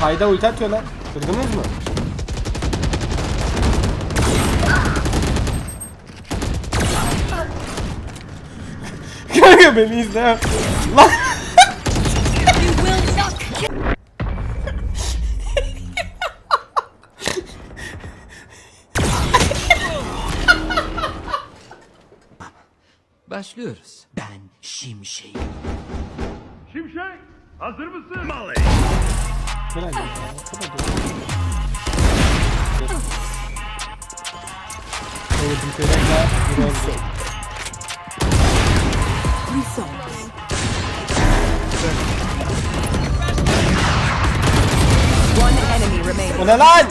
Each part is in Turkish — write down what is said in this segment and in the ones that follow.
Sayda ulti atıyorlar. Kırdınız mı? Kanka beni izle. Lan. Başlıyoruz. Ben Şimşek. Şimşek hazır mısın? Mali. Bırak ya, kapat ya. Evet, bir kere daha bir oldu. One enemy remaining. O ne lan?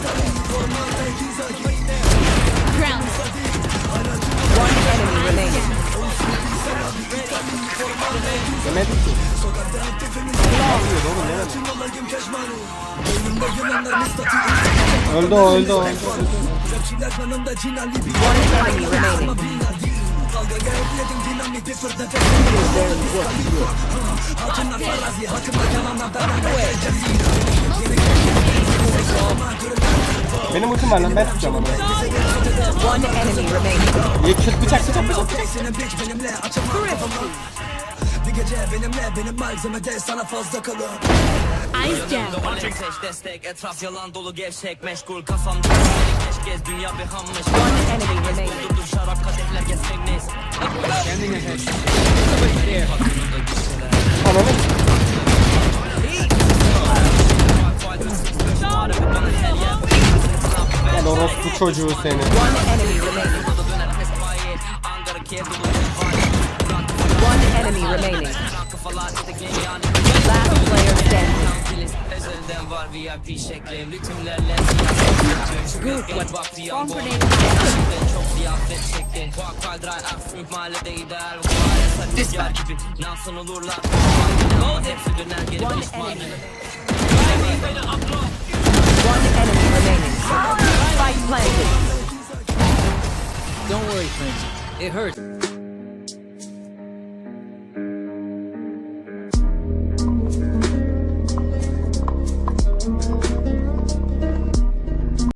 One enemy remaining. Demedim ki. Öldü o öldü o. Benim ultim var lan ben tutacağım onu. One enemy remaining. Ye çık bıçak bıçak bıçak. Ateş destek etraf yalan dolu gevşek meşgul kafamda keş gez dünya bir hammış One enemy remaining. Durdur şarap kadehler gezmek neyse Ananı. Gel orospu çocuğu seni. One enemy remaining. One. Last player standing. Good One pişman enemy. One enemy remaining. Spike planted. Don't worry, friends. It hurts.